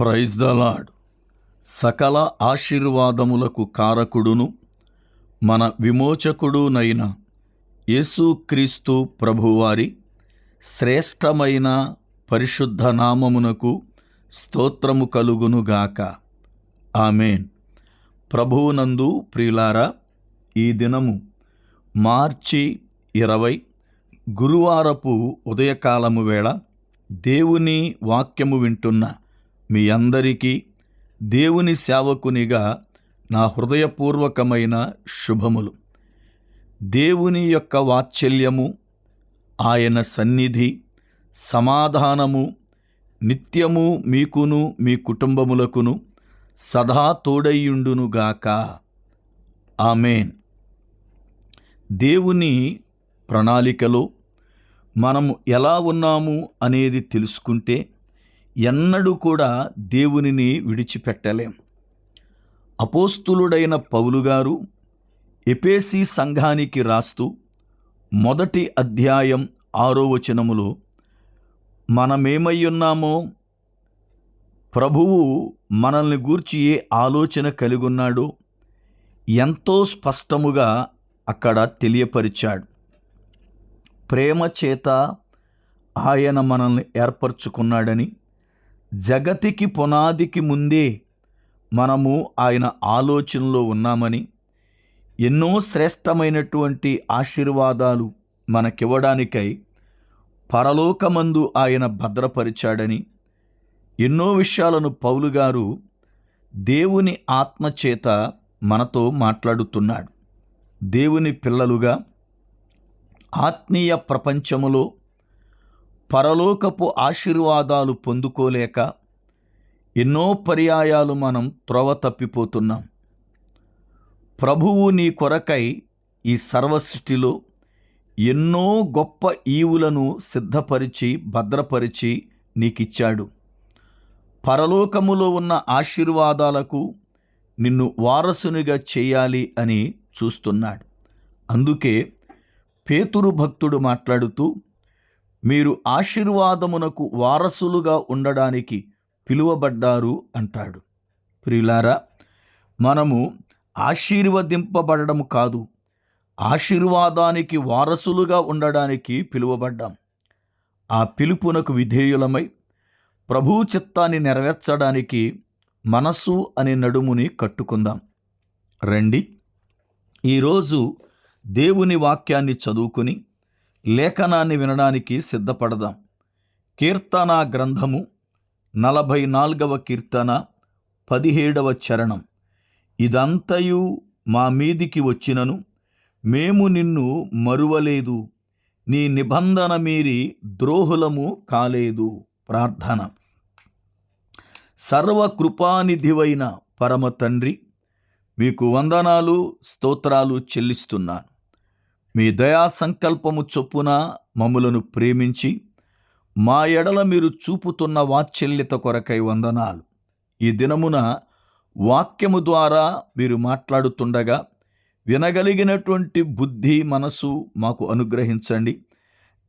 Praise the సకల ఆశీర్వాదములకు కారకుడును మన విమోచకుడునైన యేసుక్రీస్తు ప్రభువారి శ్రేష్టమైన పరిశుద్ధ నామమునకు స్తోత్రము కలుగునుగాక ఆమెన్. ప్రభువునందు ప్రియులారా ఈ దినము మార్చి ఇరవై గురువారపు ఉదయకాలము వేళ దేవుని వాక్యము వింటున్న మీ అందరికీ దేవుని సేవకునిగా నా హృదయపూర్వకమైన శుభములు. దేవుని యొక్క వాత్సల్యము ఆయన సన్నిధి సమాధానము నిత్యము మీకును మీ కుటుంబములకును సదా తోడయ్యుండునుగాక ఆమెన్. దేవుని ప్రణాళికలో మనము ఎలా ఉన్నాము అనేది తెలుసుకుంటే ఎన్నడూ కూడా దేవునిని విడిచిపెట్టలేం. అపోస్తులుడైన పౌలు గారు ఎపేసి సంఘానికి రాస్తూ మొదటి అధ్యాయం ఆరో వచనములో మనమేమై ఉన్నామో? ప్రభువు మనల్ని గూర్చి ఏ ఆలోచన కలిగి ఉన్నాడో ఎంతో స్పష్టముగా అక్కడ తెలియపరిచాడు. ప్రేమ చేత ఆయన మనల్ని ఏర్పరచుకున్నాడని జగతికి పునాదికి ముందే మనము ఆయన ఆలోచనలో ఉన్నామని ఎన్నో శ్రేష్టమైనటువంటి ఆశీర్వాదాలు మనకివ్వడానికై పరలోకమందు ఆయన భద్రపరిచాడని ఎన్నో విషయాలను పౌలు గారు దేవుని ఆత్మచేత మనతో మాట్లాడుతున్నాడు. దేవుని పిల్లలుగా ఆత్మీయ ప్రపంచములో పరలోకపు ఆశీర్వాదాలు పొందుకోలేక ఎన్నో పర్యాయాలు మనం త్రోవ తప్పిపోతున్నాం. ప్రభువు నీ కొరకై ఈ సర్వసృష్టిలో ఎన్నో గొప్ప ఈవులను సిద్ధపరిచి భద్రపరిచి నీకిచ్చాడు. పరలోకములో ఉన్న ఆశీర్వాదాలకు నిన్ను వారసునిగా చేయాలి అని చూస్తున్నాడు. అందుకే పేతురు భక్తుడు మాట్లాడుతూ మీరు ఆశీర్వాదమునకు వారసులుగా ఉండడానికి పిలువబడ్డారు అంటాడు. ప్రియులారా మనము ఆశీర్వదింపబడడం కాదు ఆశీర్వాదానికి వారసులుగా ఉండడానికి పిలువబడ్డాం. ఆ పిలుపునకు విధేయులమై ప్రభు చిత్తాన్ని నెరవేర్చడానికి మనస్సు అనే నడుముని కట్టుకుందాం. రండి ఈరోజు దేవుని వాక్యాన్ని చదువుకుని లేఖనాన్ని వినడానికి సిద్ధపడదాం. కీర్తన గ్రంథము నలభై నాలుగవ కీర్తన పదిహేడవ చరణం. ఇదంతయు మా మీదికి వచ్చినను మేము నిన్ను మరువలేదు నీ నిబంధన మీరి ద్రోహులము కాలేదు. ప్రార్థన. సర్వకృపానిధివైన పరమ తండ్రి మీకు వందనాలు స్తోత్రాలు చెల్లిస్తున్నాను. మీ దయా సంకల్పము చొప్పున మమ్ములను ప్రేమించి మా ఎడల మీరు చూపుతున్న వాత్సల్యత కొరకై వందనాలు. ఈ దినమున వాక్యము ద్వారా మీరు మాట్లాడుతుండగా వినగలిగినటువంటి బుద్ధి మనసు మాకు అనుగ్రహించండి.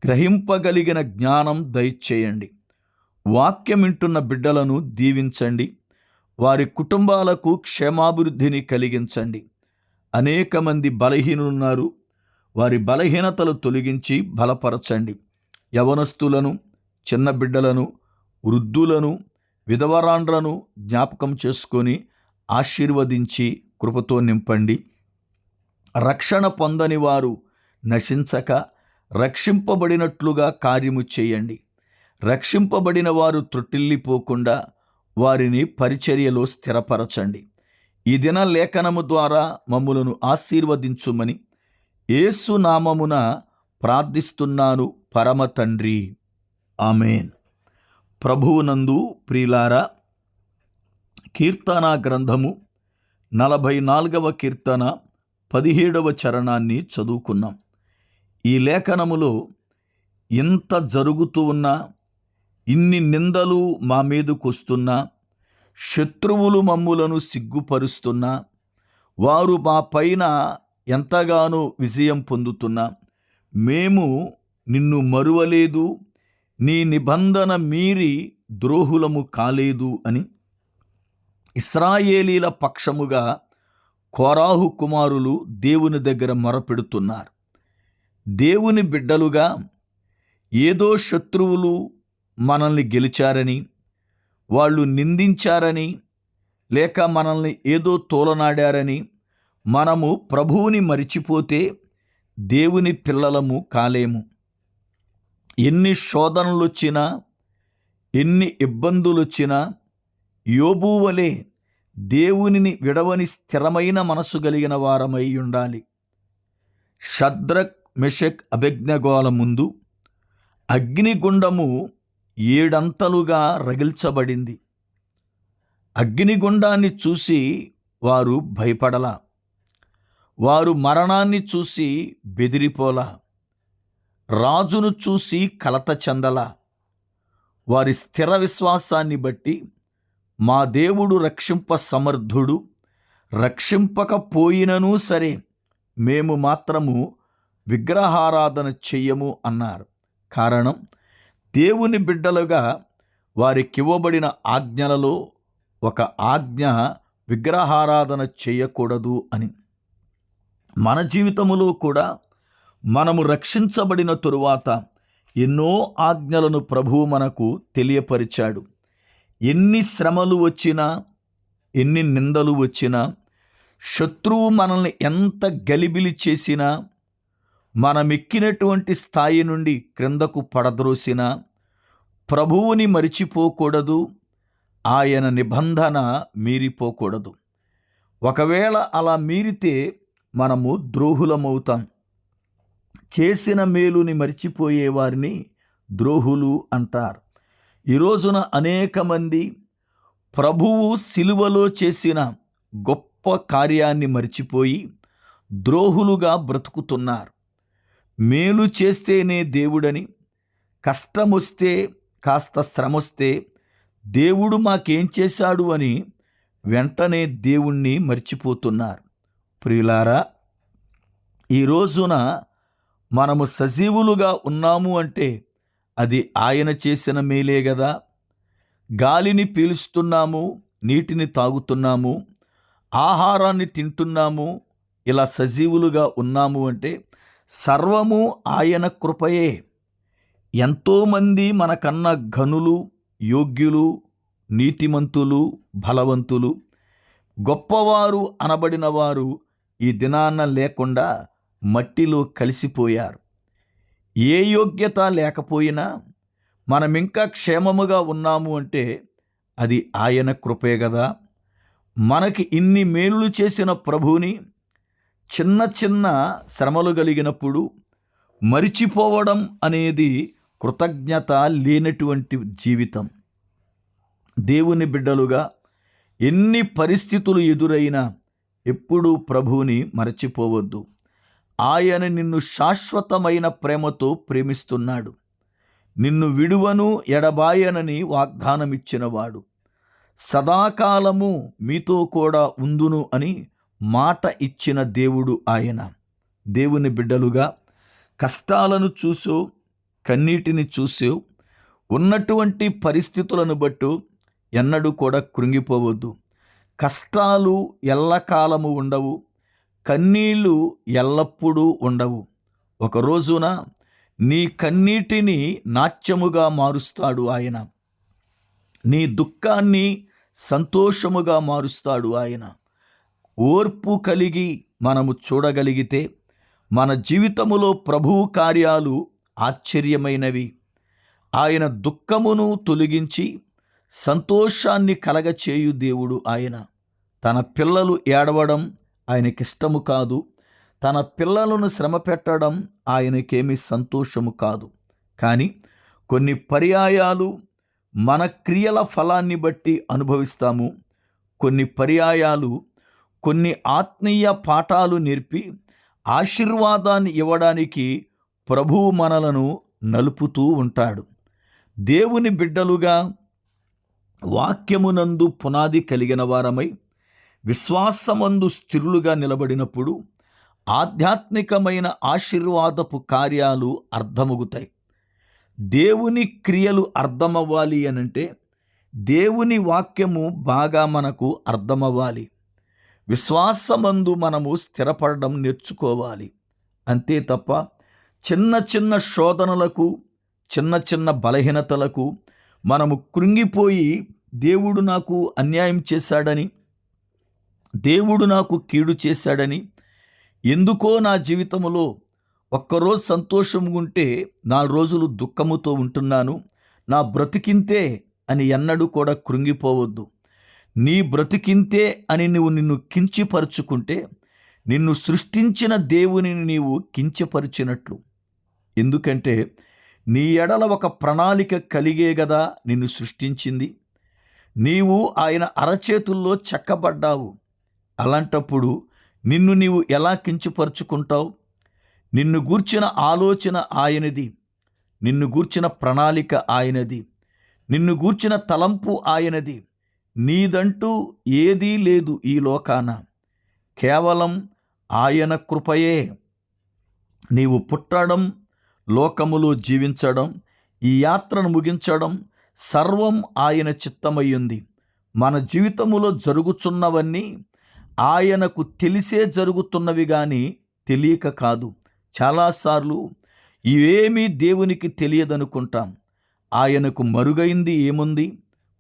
గ్రహింపగలిగిన జ్ఞానం దయచేయండి. వాక్యం వింటున్న బిడ్డలను దీవించండి. వారి కుటుంబాలకు క్షేమాభివృద్ధిని కలిగించండి. అనేక మంది బలహీనులున్నారు. వారి బలహీనతలు తొలగించి బలపరచండి. యవనస్తులను చిన్న బిడ్డలను వృద్ధులను విధవరాండ్రను జ్ఞాపకం చేసుకొని ఆశీర్వదించి కృపతో నింపండి. రక్షణ పొందని వారు నశించక రక్షింపబడినట్లుగా కార్యము చేయండి. రక్షింపబడిన వారు త్రొట్టిల్లిపోకుండా వారిని పరిచర్యలో స్థిరపరచండి. ఈ దిన లేఖనము ద్వారా మమ్ములను ఆశీర్వదించుమని ఏసు నామమున ప్రార్థిస్తున్నాను పరమ తండ్రి. ఆమెన్. ప్రభువునందు ప్రియులారా కీర్తన గ్రంథము నలభై నాలుగవ కీర్తన పదిహేడవ చరణాన్ని చదువుకున్నాం. ఈ లేఖనములో ఇంత జరుగుతూ ఉన్నా ఇన్ని నిందలు మా మీదకు వస్తున్నా శత్రువులు మమ్ములను సిగ్గుపరుస్తున్నా వారు మా పైన ఎంతగానో విజయం పొందుతున్నా మేము నిన్ను మరువలేదు నీ నిబంధన మీరి ద్రోహులము కాలేదు అని ఇస్రాయేలీల పక్షముగా కోరాహు కుమారులు దేవుని దగ్గర మొరపెడుతున్నారు. దేవుని బిడ్డలుగా ఏదో శత్రువులు మనల్ని గెలిచారని వాళ్ళు నిందించారని లేక మనల్ని ఏదో తోలనాడారని మనము ప్రభువుని మరిచిపోతే దేవుని పిల్లలము కాలేము. ఎన్ని శోధనలు వచ్చినా ఎన్ని ఇబ్బందులు వచ్చినా యోబు వలె దేవునిని విడవని స్థిరమైన మనసు కలిగిన వారమై ఉండాలి. షద్రక్ మెషక్ అభిజ్ఞగోళ ముందు అగ్నిగుండము ఏడంతలుగా రగిల్చబడింది. అగ్నిగుండాన్ని చూసి వారు భయపడలా. వారు మరణాన్ని చూసి బెదిరిపోలా. రాజును చూసి కలత చెందల. వారి స్థిర విశ్వాసాన్ని బట్టి మా దేవుడు రక్షింప సమర్థుడు రక్షింపకపోయినను సరే మేము మాత్రము విగ్రహారాధన చెయ్యము అన్నారు. కారణం దేవుని బిడ్డలుగా వారికివ్వబడిన ఆజ్ఞలలో ఒక ఆజ్ఞ విగ్రహారాధన చేయకూడదు అని. మన జీవితములో కూడా మనము రక్షించబడిన తరువాత ఎన్నో ఆజ్ఞలను ప్రభువు మనకు తెలియపరిచాడు. ఎన్ని శ్రమలు వచ్చినా ఎన్ని నిందలు వచ్చినా శత్రువు మనల్ని ఎంత గలిబిలి చేసినా మనమెక్కినటువంటి స్థాయి నుండి క్రిందకు పడద్రోసినా ప్రభువుని మరిచిపోకూడదు ఆయన నిబంధన మీరిపోకూడదు. ఒకవేళ అలా మీరితే మనము ద్రోహులమవుతాం. చేసిన మేలుని మరిచిపోయే వారిని ద్రోహులు అంటారు. ఈ రోజున అనేక మంది ప్రభువు సిలువలో చేసిన గొప్ప కార్యాన్ని మరిచిపోయి ద్రోహులుగా బ్రతుకుతున్నారు. మేలు చేస్తేనే దేవుడని కష్టమొస్తే కాస్త శ్రమొస్తే దేవుడు మాకేం చేశాడు అని వెంటనే దేవుణ్ణి మర్చిపోతున్నారు. ప్రియులారా ఈ రోజున మనము సజీవులుగా ఉన్నాము అంటే అది ఆయన చేసిన మేలే కదా గాలిని పీలుస్తున్నాము నీటిని తాగుతున్నాము ఆహారాన్ని తింటున్నాము ఇలా సజీవులుగా ఉన్నాము అంటే సర్వము ఆయన కృపయే. ఎంతోమంది మనకన్నా ఘనులు యోగ్యులు నీతిమంతులు బలవంతులు గొప్పవారు అనబడిన వారు ఈ దినాన్న లేకుండా మట్టిలో కలిసిపోయారు. ఏ యోగ్యత లేకపోయినా మనమింకా క్షేమముగా ఉన్నాము అంటే అది ఆయన కృపే కదా మనకి ఇన్ని మేలు చేసిన ప్రభువుని చిన్న చిన్న శ్రమలు కలిగినప్పుడు మరిచిపోవడం అనేది కృతజ్ఞత లేనటువంటి జీవితం. దేవుని బిడ్డలుగా ఎన్ని పరిస్థితులు ఎదురైనా ఎప్పుడూ ప్రభువుని మరచిపోవద్దు. ఆయన నిన్ను శాశ్వతమైన ప్రేమతో ప్రేమిస్తున్నాడు. నిన్ను విడువను ఎడబాయనని వాగ్దానమిచ్చినవాడు. సదాకాలము మీతో కూడా ఉందును అని మాట ఇచ్చిన దేవుడు ఆయన. దేవుని బిడ్డలుగా కష్టాలను చూసో కన్నీటిని చూసో ఉన్నటువంటి పరిస్థితులను బట్టు ఎన్నడూ కూడా కృంగిపోవద్దు. కష్టాలు ఎల్లకాలము ఉండవు కన్నీళ్ళు ఎల్లప్పుడూ ఉండవు. ఒక రోజున నీ కన్నీటిని నాట్యముగా మారుస్తాడు ఆయన. నీ దుఃఖాన్ని సంతోషముగా మారుస్తాడు ఆయన. ఓర్పు కలిగి మనము చూడగలిగితే మన జీవితములో ప్రభువు కార్యాలు ఆశ్చర్యమైనవి. ఆయన దుఃఖమును తొలగించి సంతోషాన్ని కలగచేయు దేవుడు ఆయన. తన పిల్లలు ఏడవడం ఆయనకిష్టము కాదు. తన పిల్లలను శ్రమ పెట్టడం ఆయనకేమీ సంతోషము కాదు. కానీ కొన్ని పర్యాయాలు మన క్రియల ఫలాన్ని బట్టి అనుభవిస్తాము. కొన్ని పర్యాయాలు కొన్ని ఆత్మీయ పాఠాలు నేర్పి ఆశీర్వాదాన్ని ఇవ్వడానికి ప్రభువు మనలను నలుపుతూ ఉంటాడు. దేవుని బిడ్డలుగా వాక్యమునందు పునాది కలిగిన వారమై విశ్వాసమందు స్థిరులుగా నిలబడినప్పుడు ఆధ్యాత్మికమైన ఆశీర్వాదపు కార్యాలు అర్థమవుతాయి దేవుని క్రియలు అర్థమవ్వాలి అనంటే దేవుని వాక్యము బాగా మనకు అర్థమవ్వాలి. విశ్వాసమందు మనము స్థిరపడడం నేర్చుకోవాలి. అంతే తప్ప చిన్న చిన్న శోధనలకు చిన్న చిన్న బలహీనతలకు మనము కృంగిపోయి దేవుడు నాకు అన్యాయం చేశాడని దేవుడు నాకు కీడు చేశాడని ఎందుకో నా జీవితంలో ఒక్కరోజు సంతోషంగా ఉంటే నాలుగు రోజులు దుఃఖముతో ఉంటున్నాను. నా బ్రతికింతే అని ఎన్నడూ కూడా కృంగిపోవద్దు. నీ బ్రతికింతే అని నువ్వు నిన్ను కించిపరుచుకుంటే నిన్ను సృష్టించిన దేవునిని నీవు కించపరిచినట్లు. ఎందుకంటే నీ ఎడల ఒక ప్రణాళిక కలిగే గదా నిన్ను సృష్టించింది. నీవు ఆయన అరచేతుల్లో చెక్కబడ్డావు. అలాంటప్పుడు నిన్ను నీవు ఎలా కించుపరుచుకుంటావు? నిన్ను గూర్చిన ఆలోచన ఆయనది. నిన్ను గూర్చిన ప్రణాళిక ఆయనది. నిన్ను గూర్చిన తలంపు ఆయనది. నీదంటూ ఏదీ లేదు ఈ లోకాన. కేవలం ఆయన కృపయే. నీవు పుట్టడం లోకములో జీవించడం ఈ యాత్రను ముగించడం సర్వం ఆయన చిత్తమయ్యింది. మన జీవితములో జరుగుతున్నవన్నీ ఆయనకు తెలిసే జరుగుతున్నవి కానీ తెలియక కాదు. చాలాసార్లు ఇవేమీ దేవునికి తెలియదనుకుంటాం. ఆయనకు మరుగైంది ఏముంది?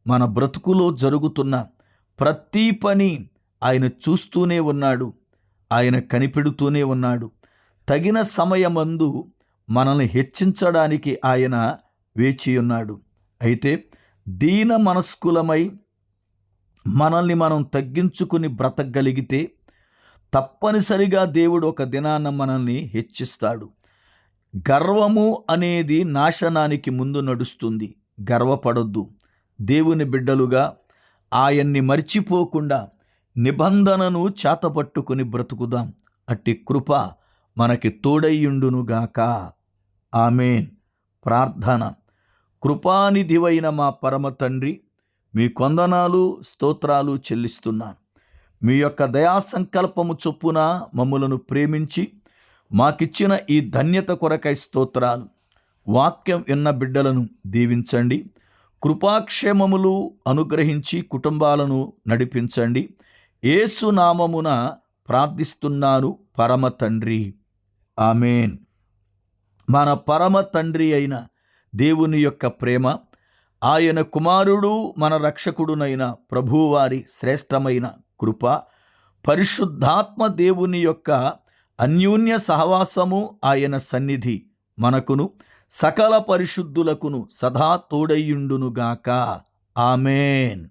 మన బ్రతుకులో జరుగుతున్న ప్రతి పని ఆయన చూస్తూనే ఉన్నాడు. ఆయన కనిపెడుతూనే ఉన్నాడు. తగిన సమయమందు మనల్ని హెచ్చించడానికి ఆయన వేచి ఉన్నాడు. అయితే దీన మనస్కులమై మనల్ని మనం తగ్గించుకుని బ్రతకగలిగితే తప్పనిసరిగా దేవుడు ఒక దినాన మనల్ని హెచ్చిస్తాడు. గర్వము అనేది నాశనానికి ముందు నడుస్తుంది. గర్వపడొద్దు. దేవుని బిడ్డలుగా ఆయన్ని మర్చిపోకుండా నిబంధనను చేతపట్టుకుని బ్రతుకుదాం. అట్టి కృప మనకి తోడయ్యుండునుగాక. ఆమెన్. ప్రార్థన. కృపానిధివైన మా పరమ తండ్రి మీ కొందనాలు స్తోత్రాలు చెల్లిస్తున్నాను. మీ యొక్క దయా సంకల్పము చొప్పున మమ్మలను ప్రేమించి మాకిచ్చిన ఈ ధన్యత కొరకై స్తోత్రాలు. వాక్యం విన్న బిడ్డలను దీవించండి. కృపాక్షేమములు అనుగ్రహించి కుటుంబాలను నడిపించండి. ఏసు నామమున ప్రార్థిస్తున్నాను పరమ తండ్రి. ఆమెన్. మన పరమ తండ్రి అయిన దేవుని యొక్క ప్రేమ ఆయన కుమారుడు మన రక్షకుడునైన ప్రభువారి శ్రేష్టమైన కృప పరిశుద్ధాత్మ దేవుని యొక్క అన్యోన్య సహవాసము ఆయన సన్నిధి మనకును సకల పరిశుద్ధులకును సదా తోడయ్యుండునుగాక. ఆమెన్.